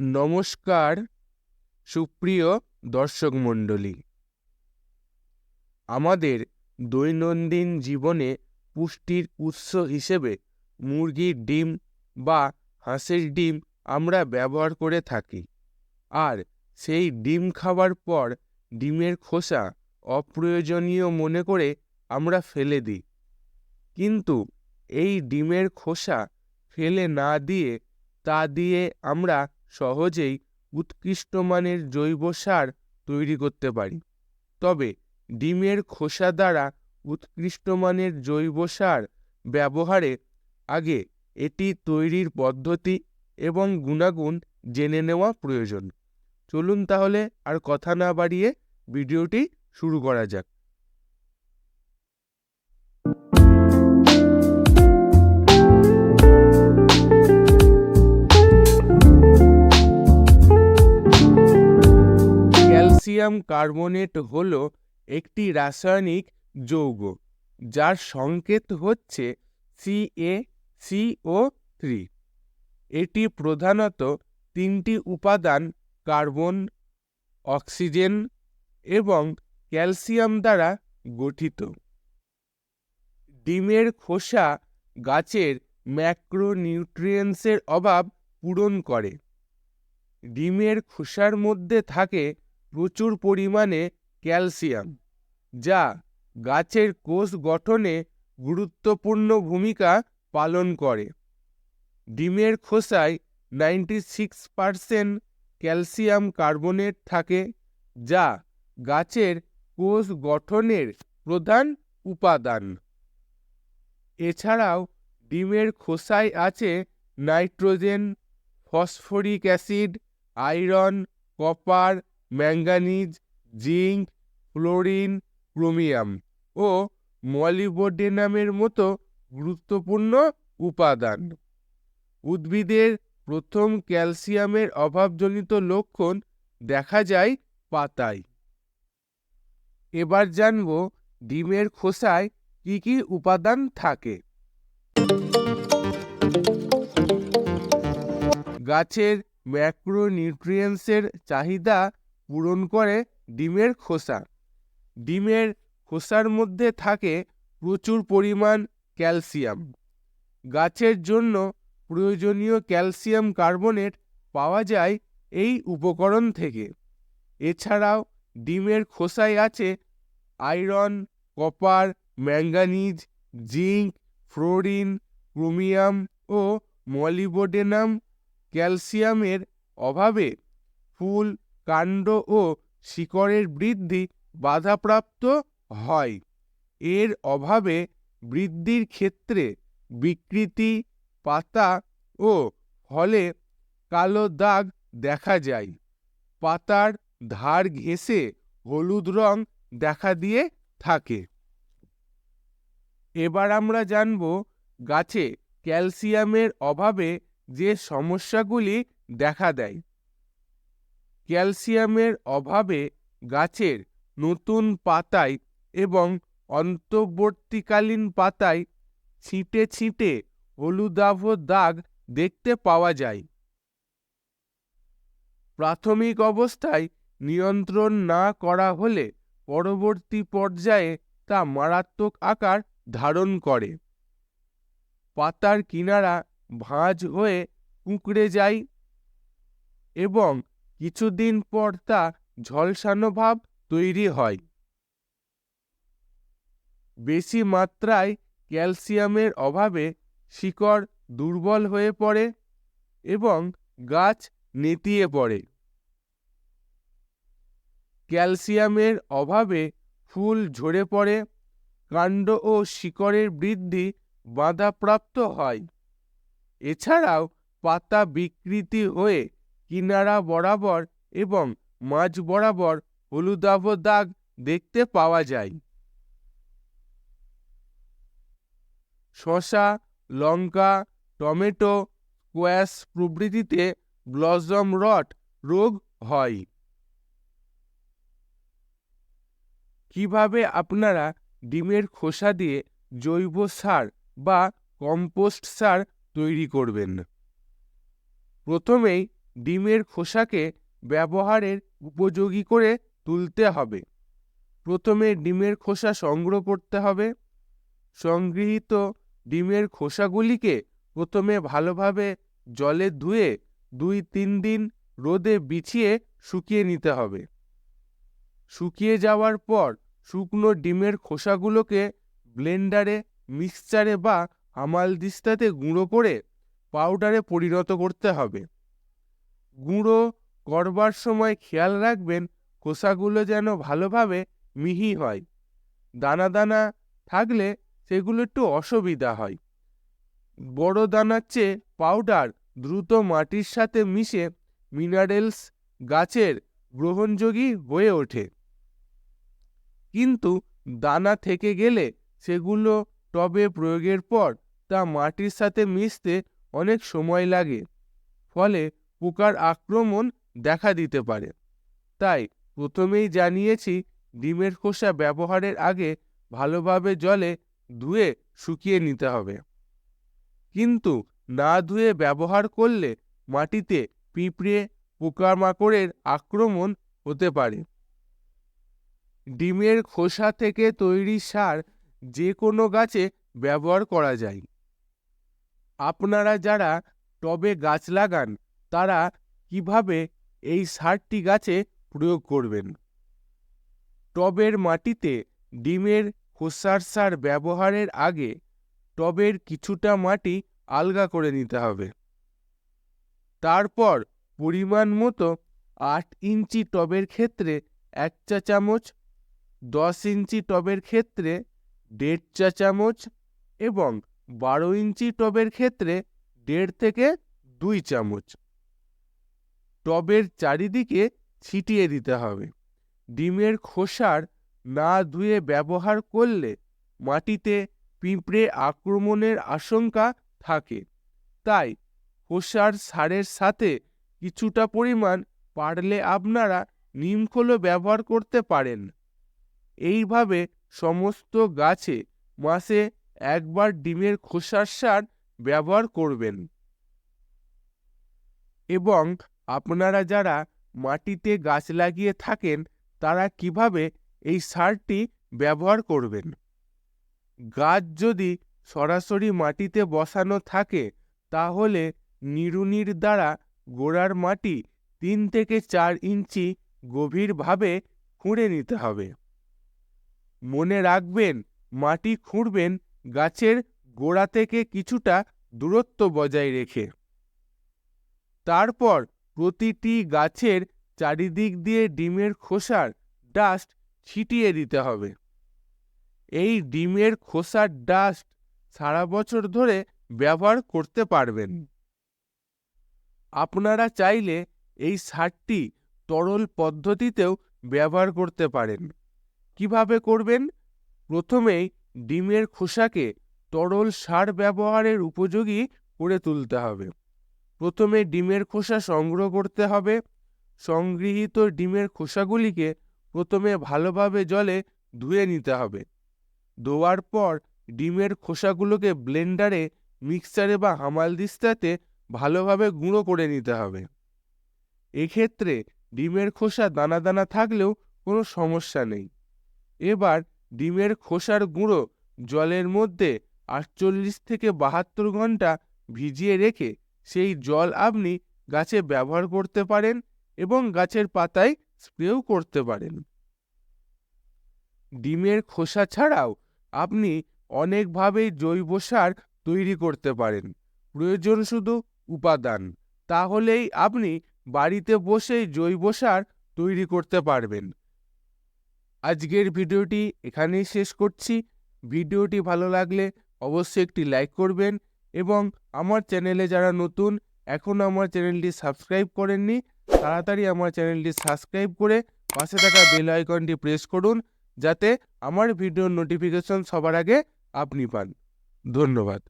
নমস্কার, সুপ্রিয় দর্শক মণ্ডলী। আমাদের দৈনন্দিন জীবনে পুষ্টির উৎস হিসেবে মুরগির ডিম বা হাঁসের ডিম আমরা ব্যবহার করে থাকি। আর সেই ডিম খাওয়ার পর ডিমের খোসা অপ্রয়োজনীয় মনে করে আমরা ফেলে দিই। কিন্তু এই ডিমের খোসা ফেলে না দিয়ে তা দিয়ে আমরা সহজেই উৎকৃষ্ট মানের জৈব সার তৈরি করতে পারি। তবে ডিমের খোসা দ্বারা উৎকৃষ্ট মানের জৈব সার ব্যবহারে আগে এটি তৈরির পদ্ধতি এবং গুণাগুণ জেনে নেওয়া প্রয়োজন। চলুন তাহলে আর কথা না বাড়িয়ে ভিডিওটি শুরু করা যাক। ক্যালসিয়াম কার্বনেট হল একটি রাসায়নিক যৌগ, যার সংকেত হচ্ছে সিএ সিও থ্রি এটি প্রধানত তিনটি উপাদান, কার্বন, অক্সিজেন এবং ক্যালসিয়াম দ্বারা গঠিত। ডিমের খোসা গাছের ম্যাক্রোনিউট্রিয়েন্টসের অভাব পূরণ করে। ডিমের খোসার মধ্যে থাকে প্রচুর পরিমাণে ক্যালসিয়াম, যা গাছের কোষ গঠনে গুরুত্বপূর্ণ ভূমিকা পালন করে। ডিমের খোসায় ninety six percent calcium carbonate থাকে, যা গাছের কোষ গঠনের প্রধান উপাদান। এছাড়াও ডিমের খোসায় আছে nitrogen, phosphoric acid, iron, copper manganese zinc fluorine chromium ও মলিবডেনামের মতো গুরুত্বপূর্ণ উপাদান। উদ্ভিদের প্রথম ক্যালসিয়ামের অভাবজনিত লক্ষণ দেখা যায় পাতায়। এবার জানব ডিমের খোসায় কি কি উপাদান থাকে। গাছের ম্যাক্রোনিউট্রিয়েন্টসের চাহিদা পূরণ করে ডিমের খোসা। ডিমের খোসার মধ্যে থাকে প্রচুর পরিমাণ ক্যালসিয়াম। গাছের জন্য প্রয়োজনীয় ক্যালসিয়াম কার্বনেট পাওয়া যায় এই উপকরণ থেকে। এছাড়াও ডিমের খোসায় আছে iron, copper, manganese, zinc, fluorine, chromium ও মলিবোডেনাম ক্যালসিয়ামের অভাবে ফুল কাণ্ড ও শিকড়ের বৃদ্ধি বাধাপ্রাপ্ত হয়। এর অভাবে বৃদ্ধির ক্ষেত্রে বিকৃতি, পাতা ও ফলে কালো দাগ দেখা যায়। পাতার ধার ঘেঁষে হলুদ রং দেখা দিয়ে থাকে। এবার আমরা জানব গাছে ক্যালসিয়ামের অভাবে যে সমস্যাগুলি দেখা দেয়। ক্যালসিয়ামের অভাবে গাছের নতুন পাতায় এবং অন্তর্বর্তীকালীন পাতায় ছিটে ছিটে হলুদাভ দাগ দেখতে পাওয়া যায়। প্রাথমিক অবস্থায় নিয়ন্ত্রণ না করা হলে পরবর্তী পর্যায়ে তা মারাত্মক আকার ধারণ করে। পাতার কিনারা ভাঁজ হয়ে কুঁকড়ে যায় এবং কিছুদিন পর তা ঝলসানো ভাব তৈরি হয়। বেশি মাত্রায় ক্যালসিয়ামের অভাবে শিকড় দুর্বল হয়ে পড়ে এবং গাছ নেতিয়ে পড়ে। ক্যালসিয়ামের অভাবে ফুল ঝরে পড়ে, কাণ্ড ও শিকড়ের বৃদ্ধি বাধাপ্রাপ্ত হয়। এছাড়াও পাতা বিকৃতি হয়ে কিনারা বরাবর এবং মাঝ বরাবর হলুদাভ দাগ দেখতে পাওয়া যায়। শশা লঙ্কা, টমেটো, স্কোয়াশ প্রভৃতিতে ব্লজম রট রোগ হয়। কীভাবে আপনারা ডিমের খোসা দিয়ে জৈব সার বা কম্পোস্ট সার তৈরি করবেন? প্রথমেই ডিমের খোসাকে ব্যবহারের উপযোগী করে তুলতে হবে। প্রথমে ডিমের খোসা সংগ্রহ করতে হবে। সংগৃহীত ডিমের খোসাগুলিকে প্রথমে ভালোভাবে জলে ধুয়ে দুই তিন দিন রোদে বিছিয়ে শুকিয়ে নিতে হবে। শুকিয়ে যাওয়ার পর শুকনো ডিমের খোসাগুলোকে ব্লেন্ডারে, মিক্সচারে বা হামালদিস্তাতে গুঁড়ো করে পাউডারে পরিণত করতে হবে। গুঁড়ো করবার সময় খেয়াল রাখবেন খোসাগুলো যেন ভালোভাবে মিহি হয়। দানা দানা থাকলে সেগুলো একটু অসুবিধা হয়। বড় দানার চেয়ে পাউডার দ্রুত মাটির সাথে মিশে মিনারেলস গাছের গ্রহণযোগী হয়ে ওঠে। কিন্তু দানা থেকে গেলে সেগুলো টবে প্রয়োগের পর তা মাটির সাথে মিশতে অনেক সময় লাগে। ফলে পোকার আক্রমণ দেখা দিতে পারে। তাই প্রথমেই জানিয়েছি, ডিমের খোসা ব্যবহারের আগে ভালোভাবে জলে ধুয়ে শুকিয়ে নিতে হবে। কিন্তু না ধুয়ে ব্যবহার করলে মাটিতে পিঁপড়ে, পোকামাকড়ের আক্রমণ হতে পারে। ডিমের খোসা থেকে তৈরি সার যে কোনো গাছে ব্যবহার করা যায়। আপনারা যারা টবে গাছ লাগান তারা কীভাবে এই সারটি গাছে প্রয়োগ করবেন? টবের মাটিতে ডিমের খোসার সার ব্যবহারের আগে টবের কিছুটা মাটি আলগা করে নিতে হবে। তারপর পরিমাণ মতো আট ইঞ্চি টবের ক্ষেত্রে এক চা চামচ, দশ ইঞ্চি টবের ক্ষেত্রে দেড় চা চামচ এবং বারো ইঞ্চি টবের ক্ষেত্রে দেড় থেকে দুই চামচ। টবের চারিদিকে ছিটিয়ে দিতে হবে। ডিমের খোসার না ধুয়ে ব্যবহার করলে মাটিতে পিঁপড়ে আক্রমণের আশঙ্কা থাকে। তাই খোসার সারের সাথে কিছুটা পরিমাণ পারলে আপনারা নিমখোলও ব্যবহার করতে পারেন। এইভাবে সমস্ত গাছে মাসে একবার ডিমের খোসার সার ব্যবহার করবেন। এবং আপনারা যারা মাটিতে গাছ লাগিয়ে থাকেন, তারা কীভাবে এই সারটি ব্যবহার করবেন? গাছ যদি সরাসরি মাটিতে বসানো থাকে, তাহলে নিড়ুনির দ্বারা গোড়ার মাটি তিন থেকে চার ইঞ্চি গভীরভাবে খুঁড়ে নিতে হবে। মনে রাখবেন, মাটি খুঁড়বেন গাছের গোড়া থেকে কিছুটা দূরত্ব বজায় রেখে। তারপর প্রতিটি গাছের চারিদিক দিয়ে ডিমের খোসার ডাস্ট ছিটিয়ে দিতে হবে। এই ডিমের খোসার ডাস্ট সারা বছর ধরে ব্যবহার করতে পারবেন। আপনারা চাইলে এই সারটি তরল পদ্ধতিতেও ব্যবহার করতে পারেন। কীভাবে করবেন? প্রথমেই ডিমের খোসাকে তরল সার ব্যবহারের উপযোগী করে তুলতে হবে। প্রথমে ডিমের খোসা সংগ্রহ করতে হবে। সংগৃহীত ডিমের খোসাগুলিকে প্রথমে ভালোভাবে জলে ধুয়ে নিতে হবে। ধোয়ার পর ডিমের খোসাগুলোকে ব্লেন্ডারে, মিক্সারে বা হামালদিস্তাতে ভালোভাবে গুঁড়ো করে নিতে হবে। এক্ষেত্রে ডিমের খোসা দানা দানা থাকলেও কোনো সমস্যা নেই। এবার ডিমের খোসার গুঁড়ো জলের মধ্যে আটচল্লিশ থেকে বাহাত্তর ঘণ্টা ভিজিয়ে রেখে সেই জল আপনি গাছে ব্যবহার করতে পারেন এবং গাছের পাতায় স্প্রেও করতে পারেন। ডিমের খোসা ছাড়াও আপনি অনেকভাবেই জৈব সার তৈরি করতে পারেন। প্রয়োজন শুধু উপাদান, তাহলেই আপনি বাড়িতে বসেই জৈব সার তৈরি করতে পারবেন। আজকের ভিডিওটি এখানেই শেষ করছি। ভিডিওটি ভালো লাগলে অবশ্যই একটি লাইক করবেন এবং আমার চ্যানেলে যারা নতুন এখনও আমার চ্যানেলটি সাবস্ক্রাইব করেননি, তাড়াতাড়ি আমার চ্যানেলটি সাবস্ক্রাইব করে পাশে থাকা বেল আইকনটি প্রেস করুন, যাতে আমার ভিডিওর নোটিফিকেশন সবার আগে আপনি পান। ধন্যবাদ।